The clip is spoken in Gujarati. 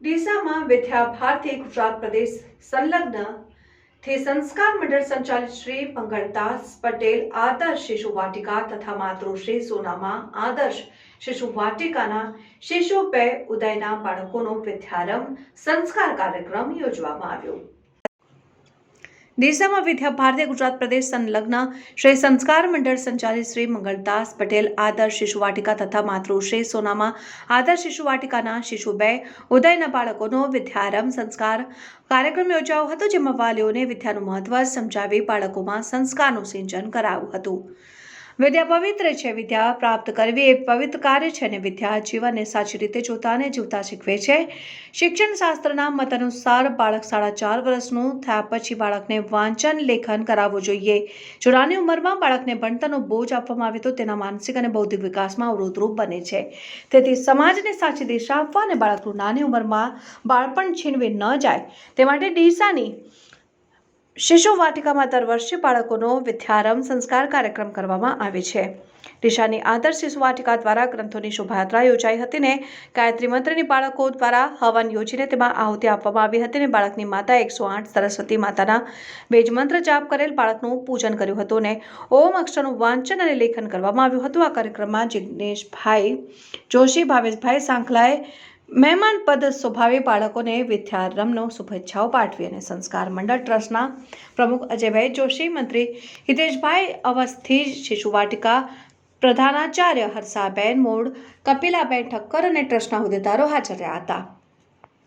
ડીસામાં વિદ્યા ભારતી ગુજરાત પ્રદેશ સંલગ્નથી સંસ્કાર મંડળ સંચાલિત શ્રી મંગળદાસ પટેલ આદર્શ શિશુ વાટિકા તથા માતૃશ્રી સોનામાં આદર્શ શિશુ વાટિકાના શિશુ બે ઉદયના બાળકોનો વિદ્યારંભ સંસ્કાર કાર્યક્રમ યોજવામાં આવ્યો. ડીસામાં વિદ્યા ભારતી ગુજરાત પ્રદેશ સંલગ્ન શ્રી સંસ્કાર મંડળ સંચાલિત શ્રી મંગળદાસ પટેલ, આદર્શ શિશુ વાટિકા તથા માતૃશ્રી સોનામાં આદર્શ શિશુ વાટિકાના શિશુ બે, ઉદયના બાળકોનો વિદ્યારંભ સંસ્કાર કાર્યક્રમ યોજાયો હતો, જેમાં વાલીઓને વિદ્યાનું મહત્વ સમજાવી બાળકોમાં સંસ્કારનું સિંચન કરાયું હતું. વિદ્યા પવિત્ર છે, વિદ્યા પ્રાપ્ત કરવી એ પવિત્ર કાર્ય છે અને વિદ્યા જીવનને સાચી રીતે જોતા અને જીવતા શીખવે છે. શિક્ષણ શાસ્ત્રના મત અનુસાર બાળક સાડા ચાર વર્ષનું થયા પછી બાળકને વાંચન, લેખન કરાવવું જોઈએ. જો નાની ઉંમરમાં બાળકને ભણતરનો બોજ આપવામાં આવે તો તેના માનસિક અને બૌદ્ધિક વિકાસમાં અવરોધરૂપ બને છે. તેથી સમાજને સાચી દિશા આપવા અને બાળકનું નાની ઉંમરમાં બાળપણ છીનવી ન જાય. તે માટે ડીસાની શિશુ વાટિકામાં દર વર્ષે બાળકોનો વિદ્યારંભ સંસ્કાર કાર્યક્રમ કરવામાં આવે છે. દિશાની આદર્શ શિશુ વાટિકા દ્વારા ગ્રંથોની શોભાયાત્રા યોજાઈ હતી ને ગાયત્રી મંત્રની બાળકો દ્વારા હવન યોજીને તેમાં આહુતિ આપવામાં આવી હતી અને બાળકની માતા એકસો આઠ સરસ્વતી માતાના બેજ મંત્ર જાપ કરેલ બાળકનું પૂજન કર્યું હતું ને ઓમ અક્ષરનું વાંચન અને લેખન કરવામાં આવ્યું હતું. આ કાર્યક્રમમાં જિગ્નેશભાઈ જોશી, ભાવેશભાઈ સાંખલાએ મહેમાન પદ સ્વભાવે બાળકોને વિદ્યારંભનો શુભેચ્છાઓ પાઠવી અને સંસ્કાર મંડળ ટ્રસ્ટના પ્રમુખ અજયભાઈ જોશી, મંત્રી હિતેશભાઈ અવસ્થી, શિશુ વાટિકા પ્રધાનાચાર્ય હર્ષાબેન મોડ, કપિલાબેન ઠક્કર અને ટ્રસ્ટના હોદ્દેદારો હાજર રહ્યા હતા.